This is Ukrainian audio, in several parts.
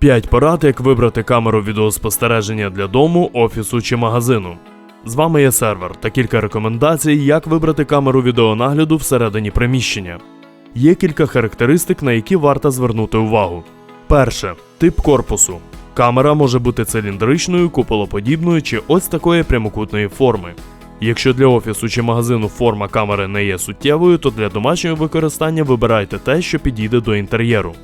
5 порад, як вибрати камеру відеоспостереження для дому, офісу чи магазину. З вами є сервер та кілька рекомендацій, як вибрати камеру відеонагляду всередині приміщення. Є кілька характеристик, на які варто звернути увагу. Перше тип корпусу. Камера може бути циліндричною, куполоподібною чи ось такої прямокутної форми. Якщо для офісу чи магазину форма камери не є суттєвою, то для домашнього використання вибирайте те, що підійде до інтер'єру.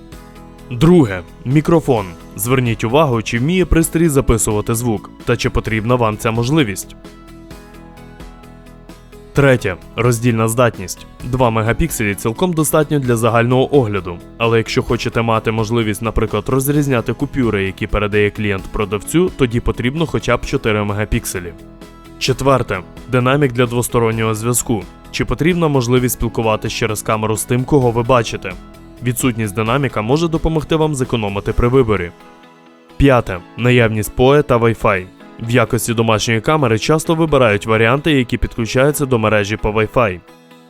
Друге мікрофон. Зверніть увагу, чи вміє пристрій записувати звук, та чи потрібна вам ця можливість. Третє роздільна здатність. 2 мегапікселі цілком достатньо для загального огляду. Але якщо хочете мати можливість, наприклад, розрізняти купюри, які передає клієнт продавцю, тоді потрібно хоча б 4 мегапікселі. Четверте динамік для двостороннього зв'язку. Чи потрібна можливість спілкуватися через камеру з тим, кого ви бачите? Відсутність динаміка може допомогти вам зекономити при виборі. П'яте наявність PoE та Wi-Fi. В якості домашньої камери часто вибирають варіанти, які підключаються до мережі по Wi-Fi.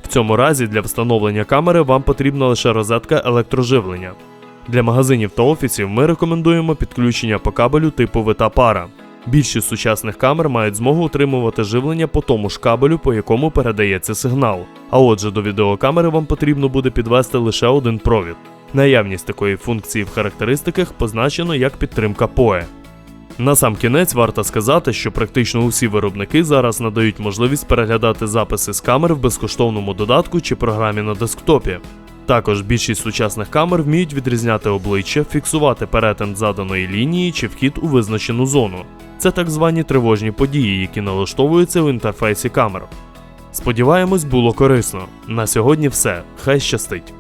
В цьому разі для встановлення камери вам потрібна лише розетка електроживлення. Для магазинів та офісів ми рекомендуємо підключення по кабелю типу вита пара. Більшість сучасних камер мають змогу отримувати живлення по тому ж кабелю, по якому передається сигнал. А отже, до відеокамери вам потрібно буде підвести лише один провід. Наявність такої функції в характеристиках позначено як підтримка PoE. На сам кінець варто сказати, що практично усі виробники зараз надають можливість переглядати записи з камер в безкоштовному додатку чи програмі на десктопі. Також більшість сучасних камер вміють відрізняти обличчя, фіксувати перетин заданої лінії чи вхід у визначену зону. Це так звані тривожні події, які налаштовуються в інтерфейсі камер. Сподіваємось, було корисно. На сьогодні все. Хай щастить!